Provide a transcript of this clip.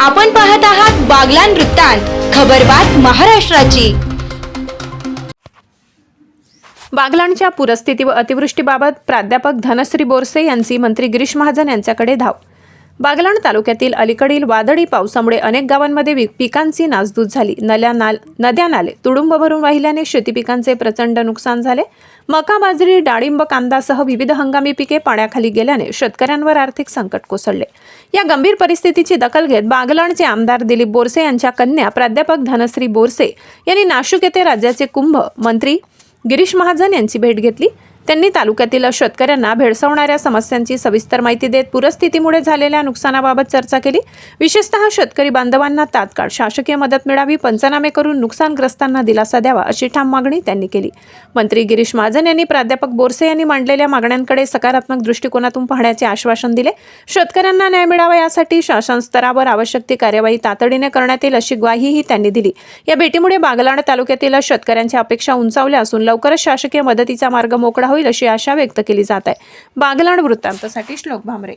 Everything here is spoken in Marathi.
आपण पाहत आहात बागलान वृत्तांत खबरबात महाराष्ट्राची. बागलाणच्या पूरस्थिती व अतिवृष्टीबाबत प्राध्यापक धनश्री बोरसे यांची मंत्री गिरीश महाजन यांच्याकडे धाव. बागलाण तालुक्यातील अलीकडील वादळी पावसामुळे अनेक गावांमध्ये पिकांची नासधूस झाली. नल्या नाल नद्या नाले तुडुंब भरून वाहिल्याने शेती पिकांचे प्रचंड नुकसान झाले. मका बाजरी डाळिंब कांदासह विविध हंगामी पिके पाण्याखाली गेल्याने शेतकऱ्यांवर आर्थिक संकट कोसळले. या गंभीर परिस्थितीची दखल घेत बागलाणचे आमदार दिलीप बोरसे यांच्या कन्या प्राध्यापक धनश्री बोरसे यांनी नाशिक येथे राज्याचे कुंभ मंत्री गिरीश महाजन यांची भेट घेतली. त्यांनी तालुक्यातील शेतकऱ्यांना भेडसावणाऱ्या समस्यांची सविस्तर माहिती देत पूरस्थितीमुळे झालेल्या नुकसानाबाबत चर्चा केली. विशेषतः शेतकरी बांधवांना तात्काळ शासकीय मदत मिळावी पंचनामे करून नुकसानग्रस्तांना दिलासा द्यावा अशी ठाम मागणी त्यांनी केली. मंत्री गिरीश महाजन यांनी प्राध्यापक बोरसे यांनी मांडलेल्या मागण्यांकडे सकारात्मक दृष्टिकोनातून पाहण्याचे आश्वासन दिले. शेतकऱ्यांना न्याय मिळावा यासाठी शासन स्तरावर आवश्यक ती कार्यवाही तातडीने करण्यात येईल अशी ग्वाहीही त्यांनी दिली. या भेटीमुळे बागलाण तालुक्यातील शेतकऱ्यांच्या अपेक्षा उंचावल्या असून लवकरच शासकीय मदतीचा मार्ग मोकळा होईल अशी आशा व्यक्त केली जात आहे. बागलाण वृत्तांतासाठी श्लोक भामरे.